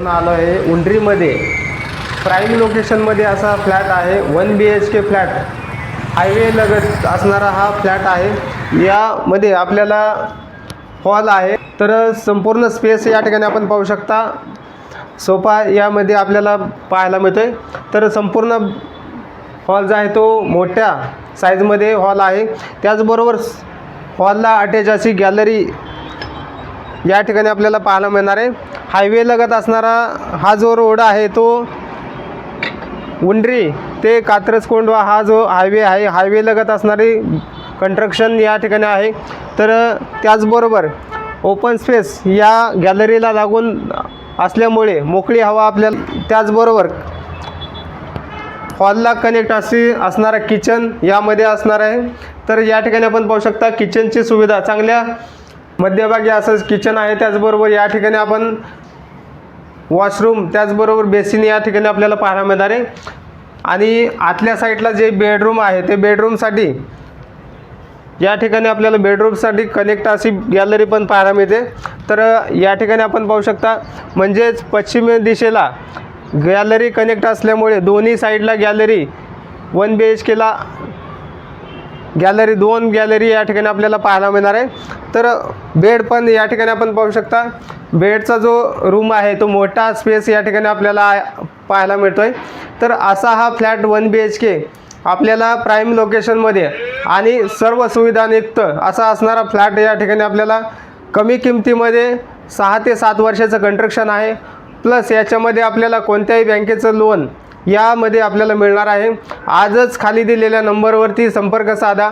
आपण आलो आहे. उंडरीमध्ये प्राईम लोकेशनमध्ये असा फ्लॅट आहे. One B H K flat highway लगत असणारा हा फ्लॅट आहे. यामध्ये आपल्याला हॉल आहे. तर संपूर्ण स्पेस या ठिकाणी आपण पाहू शकता. सोफा यामध्ये आपल्याला पाहायला मिळतो आहे तर संपूर्ण हॉल जो आहे तो मोठ्या साईजमध्ये हॉल आहे. त्याचबरोबर हॉलला अटॅच अशी गॅलरी या ठिकाणी आपल्याला पाहायला मिळणार आहे. हायवे लगत असणारा हा जो रोड आहे तो उंडरी ते कात्रज कोंडवा हा जो हायवे आहे हायवे लगत असणारी कंस्ट्रक्शन या ठिकाणी आहे. तर त्याचबरोबर ओपन स्पेस या गॅलरीला लागून असल्यामुळे मोकळी हवा आपल्याला त्याचबरोबर हॉलला कनेक्ट अशी असणारा किचन यामध्ये असणार आहे. तर या ठिकाणी आपण पाहू शकता किचनची सुविधा चांगल्या मध्यभागी असंच किचन आहे त्याचबरोबर या ठिकाणी आपण वॉशरूम त्याचबरोबर बेसिन या ठिकाणी आपल्याला पाहायला मिळणार आहे. आणि आतल्या साईडला जे बेडरूम आहे ते बेडरूमसाठी या ठिकाणी आपल्याला बेडरूमसाठी कनेक्ट अशी गॅलरी पण पाहायला मिळते. तर या ठिकाणी आपण पाहू शकता म्हणजेच पश्चिम दिशेला गॅलरी कनेक्ट असल्यामुळे दोन्ही साईडला गॅलरी वन बी एच केला गॅलरी दोन गॅलरी या ठिकाणी आपल्याला पाहायला मिळणार आहे. तर बेड पण या ठिकाणी आपण पाहू शकता. बेडचा जो रूम आहे तो मोठा स्पेस या ठिकाणी आपल्याला पाहायला मिळतो आहे तर असा हा flat one B H K आपल्याला प्राईम लोकेशनमध्ये आणि सर्व सुविधायुक्त असा असणारा फ्लॅट या ठिकाणी आपल्याला कमी किमतीमध्ये सहा ते सात वर्षाचं कंस्ट्रक्शन आहे. प्लस याच्यामध्ये आपल्याला कोणत्याही बँकेचं लोन यामध्ये आपल्याला मिळणार आहे. आजच खाली दिलेल्या नंबरवरती संपर्क साधा.